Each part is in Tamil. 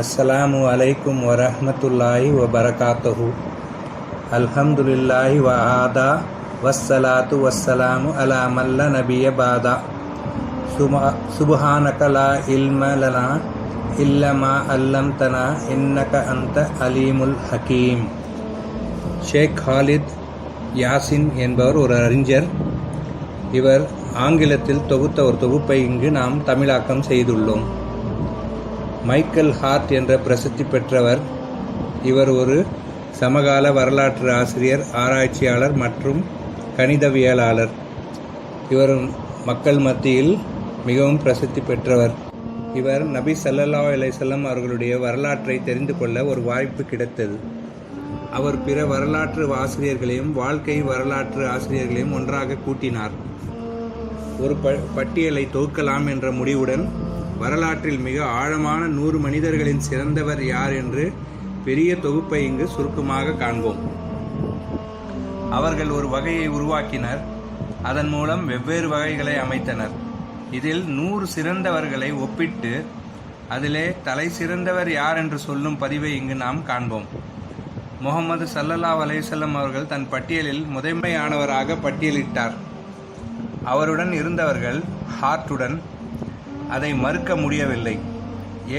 அஸ்ஸலாமு அலைக்கும் வரஹ்மத்துல்லாஹி வபரகாத்துஹு அல்ஹம்துலில்லாஹி வ ஆதா வஸ்ஸலாத்து வஸ்ஸலாமு அலா மல்ல நபிய பாதா சுமா சுபஹானகலா இல்மலனா இல்லமா அல்லம் இல்லமா இன்னக அந்த அலீமுல் ஹக்கீம் ஷேக் ஹாலித் யாசின் என்பவர் ஒரு அறிஞர். இவர் ஆங்கிலத்தில் தொகுத்த ஒரு தொகுப்பை இங்கு நாம் தமிழாக்கம் செய்துள்ளோம். மைக்கேல் ஹார்ட் என்ற பிரசித்தி பெற்றவர். இவர் ஒரு சமகால வரலாற்று ஆசிரியர் ஆராய்ச்சியாளர் மற்றும் கணிதவியலாளர். இவர் மக்கள் மத்தியில் மிகவும் பிரசித்தி பெற்றவர். இவர் நபி சல்லல்லா அலைசல்லம் அவர்களுடைய வரலாற்றை தெரிந்து கொள்ள ஒரு வாய்ப்பு கிடைத்தது. அவர் பிற வரலாற்று ஆசிரியர்களையும் வாழ்க்கை வரலாற்று ஆசிரியர்களையும் ஒன்றாக கூட்டினார். ஒரு ப பட்டியலை தொகுக்கலாம் என்ற முடிவுடன் வரலாற்றில் மிக ஆழமான நூறு மனிதர்களின் சிறந்தவர் யார் என்று பெரிய தொகுப்பை இங்கு சுருக்கமாக காண்போம். அவர்கள் ஒரு வகையை உருவாக்கினர். அதன் மூலம் வெவ்வேறு வகைகளை அமைத்தனர். இதில் நூறு சிறந்தவர்களை ஒப்பிட்டு அதிலே தலை சிறந்தவர் யார் என்று சொல்லும் பதிவை இங்கு நாம் காண்போம். முகமது சல்லல்லா அலைவசல்லம் அவர்கள் தன் பட்டியலில் முதன்மையானவராக பட்டியலிட்டார். அவருடன் இருந்தவர்கள் ஹார்ட்டுடன் அதை மறுக்க முடியவில்லை.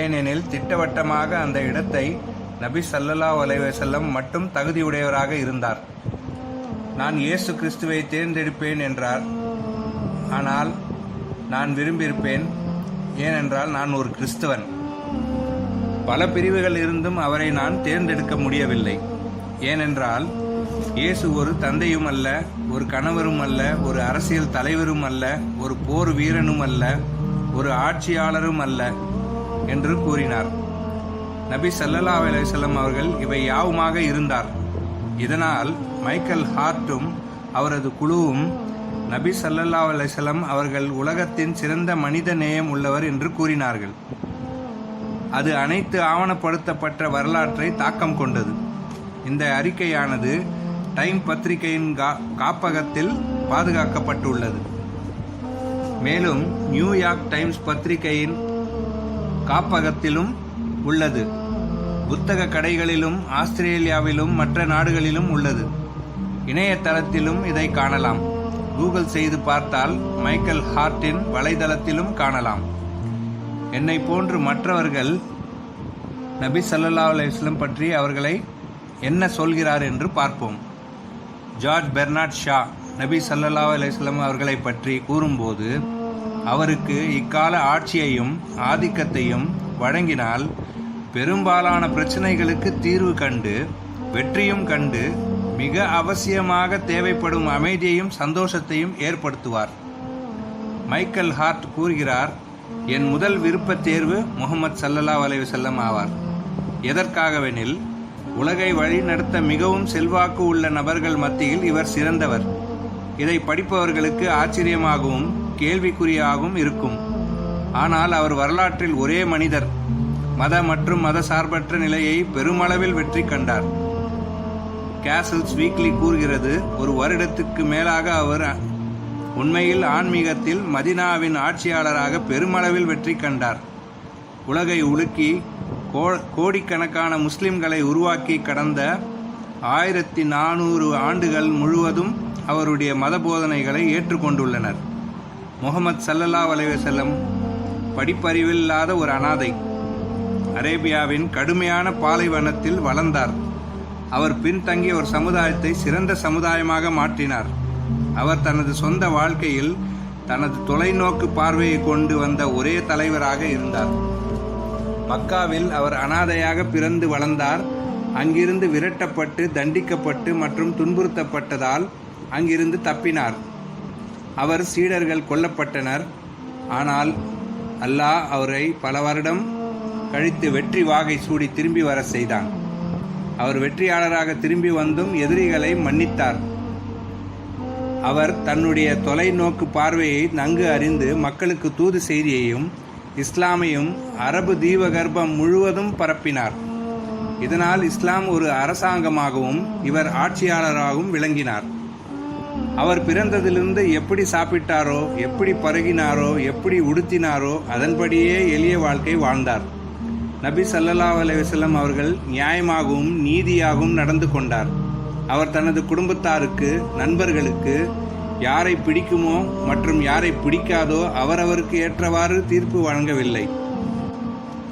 ஏனெனில் திட்டவட்டமாக அந்த இடத்தை நபி சல்லல்லா அலைவசல்லம் மட்டும் தகுதியுடையவராக இருந்தார். நான் இயேசு கிறிஸ்துவை தேர்ந்தெடுப்பேன் என்றார். ஆனால் நான் விரும்பியிருப்பேன். ஏனென்றால் நான் ஒரு கிறிஸ்துவன். பல பிரிவுகள் இருந்தும் அவரை நான் தேர்ந்தெடுக்க முடியவில்லை. ஏனென்றால் இயேசு ஒரு தந்தையும் அல்ல ஒரு கணவரும் அல்ல ஒரு அரசியல் தலைவரும் அல்ல ஒரு போர் வீரனும் அல்ல ஒரு ஆட்சியாளரும் அல்ல என்று கூறினார். நபி சல்லல்லா அலிசல்லம் அவர்கள் இவை யாவுமாக இருந்தார். இதனால் மைக்கேல் ஹார்ட்டும் அவரது குழுவும் நபி சல்லல்லா அலிசல்லம் அவர்கள் உலகத்தின் சிறந்த மனித நேயம் உள்ளவர் என்று கூறினார்கள். அது அனைத்து ஆவணப்படுத்தப்பட்ட வரலாற்றை தாக்கம் கொண்டது. இந்த அறிக்கையானது டைம் பத்திரிகையின் காப்பகத்தில் பாதுகாக்கப்பட்டுள்ளது. மேலும் நியூயார்க் டைம்ஸ் பத்திரிகையின் காப்பகத்திலும் உள்ளது. புத்தக கடைகளிலும் ஆஸ்திரேலியாவிலும் மற்ற நாடுகளிலும் உள்ளது. இணையதளத்திலும் இதை காணலாம். கூகுள் செய்து பார்த்தால் மைக்கேல் ஹார்ட்டின் வலைதளத்திலும் காணலாம். என்னை போன்று மற்றவர்கள் நபி சல்லா அலுவலம் பற்றி அவர்களை என்ன சொல்கிறார் என்று பார்ப்போம். ஜார்ஜ் பெர்னாட் ஷா நபி சல்லல்லா அலிஸ்லாம் அவர்களை பற்றி கூறும்போது அவருக்கு இக்கால ஆட்சியையும் ஆதிக்கத்தையும் வழங்கினால் பெரும்பாலான பிரச்சனைகளுக்கு தீர்வு கண்டு வெற்றியும் கண்டு மிக அவசியமாக தேவைப்படும் அமைதியையும் சந்தோஷத்தையும் ஏற்படுத்துவார். மைக்கேல் ஹார்ட் கூறுகிறார் என் முதல் விருப்ப தேர்வு முகமது சல்லல்லா அலைவசல்லம் ஆவார். எதற்காகவெனில் உலகை வழிநடத்த மிகவும் செல்வாக்கு உள்ள நபர்கள் மத்தியில் இவர் சிறந்தவர். இதை படிப்பவர்களுக்கு ஆச்சரியமாகவும் கேள்விக்குறியாகவும் இருக்கும். ஆனால் அவர் வரலாற்றில் ஒரே மனிதர் மத மற்றும் மத சார்பற்ற நிலையை பெருமளவில் வெற்றி கண்டார். கேசல்ஸ் வீக்லி கூறுகிறது ஒரு வருடத்துக்கு மேலாக அவர் உண்மையில் ஆன்மீகத்தில் மதினாவின் ஆட்சியாளராக பெருமளவில் வெற்றி கண்டார். உலகை உலுக்கி கோடிக்கணக்கான முஸ்லிம்களை உருவாக்கி கடந்த ஆயிரத்தி நானூறு ஆண்டுகள் முழுவதும் அவருடைய மத போதனைகளை ஏற்றுக்கொண்டுள்ளனர். முகமது சல்லல்லா அலைவசல்லம் படிப்பறிவில்லாத ஒரு அனாதை அரேபியாவின் கடுமையான பாலைவனத்தில் வளர்ந்தார். அவர் பின்தங்கிய ஒரு சமுதாயத்தை சிறந்த சமுதாயமாக மாற்றினார். அவர் தனது சொந்த வாழ்க்கையில் தனது தொலைநோக்கு பார்வையை கொண்டு வந்த ஒரே தலைவராக இருந்தார். மக்காவில் அவர் அனாதையாக பிறந்து வளர்ந்தார். அங்கிருந்து விரட்டப்பட்டு தண்டிக்கப்பட்டு மற்றும் துன்புறுத்தப்பட்டதால் அங்கிருந்து தப்பினார். அவர் சீடர்கள் கொல்லப்பட்டனர். ஆனால் அல்லாஹ் அவரை பல வருடம் கழித்து வெற்றி வாகை சூடி திரும்பி வர செய்தான். அவர் வெற்றியாளராக திரும்பி வந்தும் எதிரிகளை மன்னித்தார். அவர் தன்னுடைய தொலைநோக்கு பார்வையை நன்கு அறிந்து மக்களுக்கு தூது செய்தியையும் இஸ்லாமையும் அரபு தீபகற்பம் முழுவதும் பரப்பினார். இதனால் இஸ்லாம் ஒரு அரசாங்கமாகவும் இவர் ஆட்சியாளராகவும் விளங்கினார். அவர் பிறந்ததிலிருந்து எப்படி சாப்பிட்டாரோ எப்படி பருகினாரோ எப்படி உடுத்தினாரோ அதன்படியே எளிய வாழ்க்கை வாழ்ந்தார். நபி சல்லல்லா அலைஹி அவர்கள் நியாயமாகவும் நீதியாகவும் நடந்து கொண்டார். அவர் தனது குடும்பத்தாருக்கு நண்பர்களுக்கு யாரை பிடிக்குமோ மற்றும் யாரை பிடிக்காதோ அவரவருக்கு ஏற்றவாறு தீர்ப்பு வழங்கவில்லை.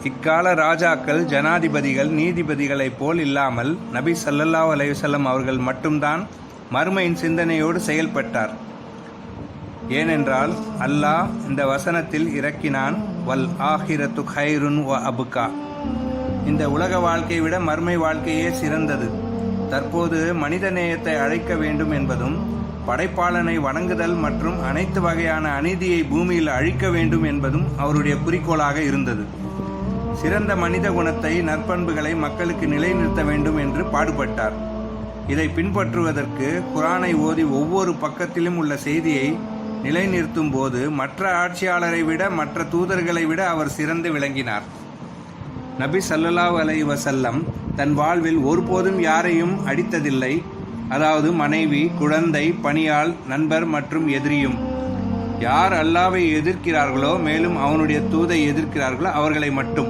இக்கால ராஜாக்கள் ஜனாதிபதிகள் நீதிபதிகளைப் போல் இல்லாமல் நபி சல்லல்லா அலைஹி அவர்கள் மட்டும்தான் மறுமையின் சிந்தனையோடு செயல்பட்டார். ஏனென்றால் அல்லாஹ் இந்த வசனத்தில் இறக்கினான் வல் ஆஹிரத்து ஹைருன் வ அபுகா. இந்த உலக வாழ்க்கையை விட மறுமை வாழ்க்கையே சிறந்தது. தற்போது மனித நேயத்தை அழைக்க வேண்டும் என்பதும் படைப்பாளனை வணங்குதல் மற்றும் அனைத்து வகையான அநீதியை பூமியில் அழிக்க வேண்டும் என்பதும் அவருடைய குறிக்கோளாக இருந்தது. சிறந்த மனித குணத்தை நற்பண்புகளை மக்களுக்கு நிலைநிறுத்த வேண்டும் என்று பாடுபட்டார். இதை பின்பற்றுவதற்கு குரானை ஓதி ஒவ்வொரு பக்கத்திலும் உள்ள செய்தியை நிலைநிறுத்தும் போது மற்ற ஆட்சியாளரை விட மற்ற தூதர்களை விட அவர் சிறந்து விளங்கினார். நபி சல்லாஹ் அலை வசல்லம் தன் வாழ்வில் ஒருபோதும் யாரையும் அடித்ததில்லை. அதாவது மனைவி குழந்தை பணியாள் நண்பர் மற்றும் எதிரியும். யார் அல்லாவை எதிர்க்கிறார்களோ மேலும் அவனுடைய தூதை எதிர்க்கிறார்களோ அவர்களை மட்டும்.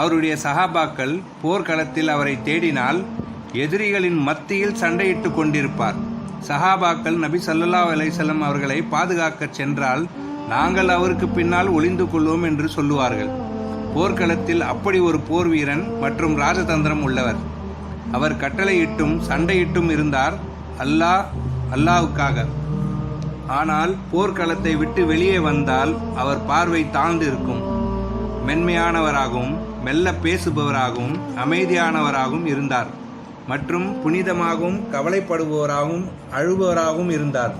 அவருடைய சஹாபாக்கள் போர்க்களத்தில் அவரை தேடினால் எதிரிகளின் மத்தியில் சண்டையிட்டு கொண்டிருப்பார். சஹாபாக்கள் நபி சல்லா அலைசல்லம் அவர்களை பாதுகாக்கச் சென்றால் நாங்கள் அவருக்கு பின்னால் ஒளிந்து கொள்வோம் என்று சொல்லுவார்கள். போர்க்களத்தில் அப்படி ஒரு போர் வீரன் மற்றும் ராஜதந்திரம் உள்ளவர். அவர் கட்டளையிட்டும் சண்டையிட்டும் இருந்தார் அல்லாஹ் அல்லாவுக்காக ஆனால் போர்க்களத்தை விட்டு வெளியே வந்தால் அவர் பார்வை தாழ்ந்து இருக்கும். மென்மையானவராகவும் மெல்ல பேசுபவராகவும் அமைதியானவராகவும் இருந்தார். மற்றும் புனிதமாகவும் கவலைப்படுபவராகவும் அழுபவராகவும் இருந்தார்.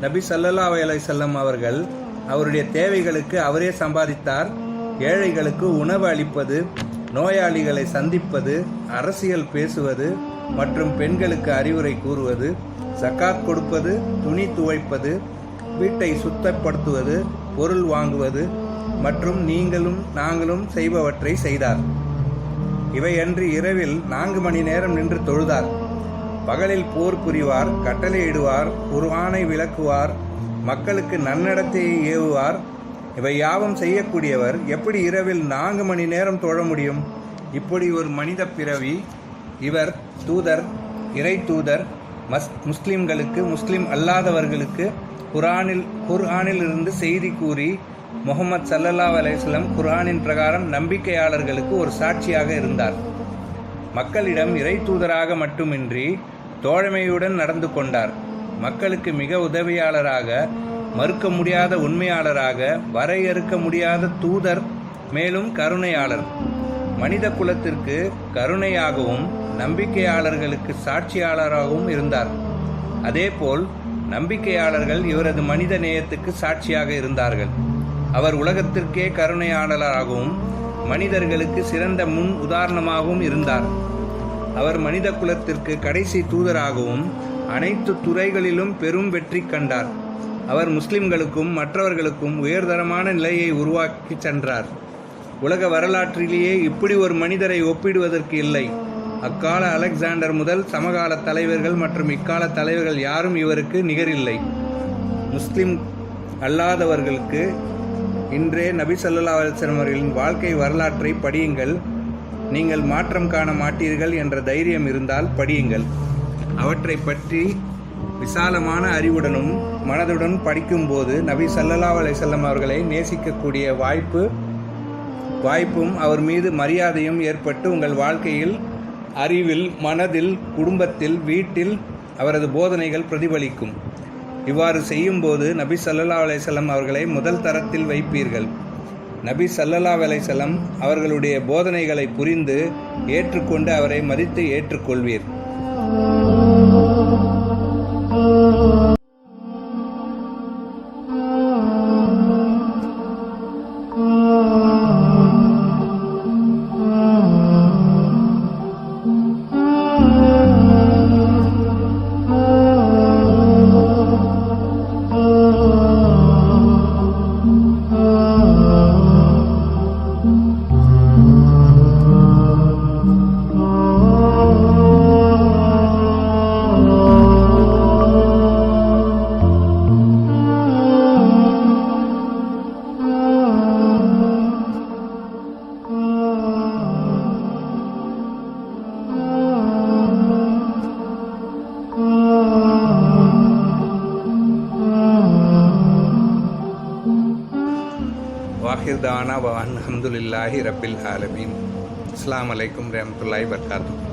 நபி சல்லல்லா அலை செல்லம் அவர்கள் அவருடைய தேவைகளுக்கு அவரே சம்பாதித்தார். ஏழைகளுக்கு உணவு அளிப்பது நோயாளிகளை சந்திப்பது அரசியல் பேசுவது மற்றும் பெண்களுக்கு அறிவுரை கூறுவது சக்காத் கொடுப்பது துணி துவைப்பது வீட்டை சுத்தப்படுத்துவது பொருள் வாங்குவது மற்றும் நீங்களும் நாங்களும் செய்பவற்றை செய்தார். இவையன்றி இரவில் நான்கு மணி நேரம் நின்று தொழுதார். பகலில் போர் புரிவார் கட்டளையிடுவார் குர்ஆனை விளக்குவார் மக்களுக்கு நன்னடத்தையை ஏவுவார். இவை யாவும் செய்யக்கூடியவர் எப்படி இரவில் நான்கு மணி நேரம் தொழ முடியும்? இப்படி ஒரு மனித பிறவி இவர் தூதர் இறை தூதர் மஸ் முஸ்லிம்களுக்கு முஸ்லிம் அல்லாதவர்களுக்கு குரானில் குர்ஆனில் இருந்து செய்தி கூறி முகமது சல்லல்லா அலைஹிஸ்ஸலாம் குரானின் பிரகாரம் நம்பிக்கையாளர்களுக்கு ஒரு சாட்சியாக இருந்தார். மக்களிடம் இறை தூதராக மட்டுமின்றி தோழமையுடன் நடந்து கொண்டார். மக்களுக்கு மிக உதவியாளராக மறுக்க முடியாத உண்மையாளராக வரையறுக்க முடியாத தூதர் மேலும் கருணையாளர். மனித குலத்திற்கு கருணையாகவும் நம்பிக்கையாளர்களுக்கு சாட்சியாளராகவும் இருந்தார். அதேபோல் நம்பிக்கையாளர்கள் இவரது மனித நேயத்துக்கு சாட்சியாக இருந்தார்கள். அவர் உலகத்திற்கே கருணையாளராகவும் மனிதர்களுக்கு சிறந்த முன் உதாரணமாகவும் இருந்தார். அவர் மனித குலத்திற்கு கடைசி தூதராகவும் அனைத்து துறைகளிலும் பெரும் வெற்றி கண்டார். அவர் முஸ்லிம்களுக்கும் மற்றவர்களுக்கும் உயர்தரமான நிலையை உருவாக்கி சென்றார். உலக வரலாற்றிலேயே இப்படி ஒரு மனிதரை ஒப்பிடுவதற்கு இல்லை. அக்கால அலெக்சாண்டர் முதல் சமகால தலைவர்கள் மற்றும் இக்கால தலைவர்கள் யாரும் இவருக்கு நிகரில்லை. முஸ்லிம் அல்லாதவர்களுக்கு இன்றே நபி சல்லா அலைஹி அவர்களின் வாழ்க்கை வரலாற்றை படியுங்கள். நீங்கள் மாற்றம் காண மாட்டீர்கள் என்ற தைரியம் இருந்தால் படியுங்கள். அவற்றை பற்றி விசாலமான அறிவுடனும் மனதுடன் படிக்கும்போது நபி சல்லல்லா அலிசல்லம் அவர்களை நேசிக்கக்கூடிய வாய்ப்பு வாய்ப்பும் அவர் மீது மரியாதையும் ஏற்பட்டு உங்கள் வாழ்க்கையில் அறிவில் மனதில் குடும்பத்தில் வீட்டில் அவரது போதனைகள் பிரதிபலிக்கும். இவ்வாறு செய்யும்போது நபி ஸல்லல்லாஹு அலைசல்லம் அவர்களை முதல் தரத்தில் வைப்பீர்கள். நபி சல்லல்லா அலைசல்லம் அவர்களுடைய போதனைகளை புரிந்து ஏற்றுக்கொண்டு அவரை மதித்து ஏற்றுக்கொள்வீர். வாஹிர் தானா வஹம்துலில்லாஹி ரபில் ஆலமீன் அஸ்லாம் வலைக்கம் ரஹமத்துல்லாய் வர்காத்து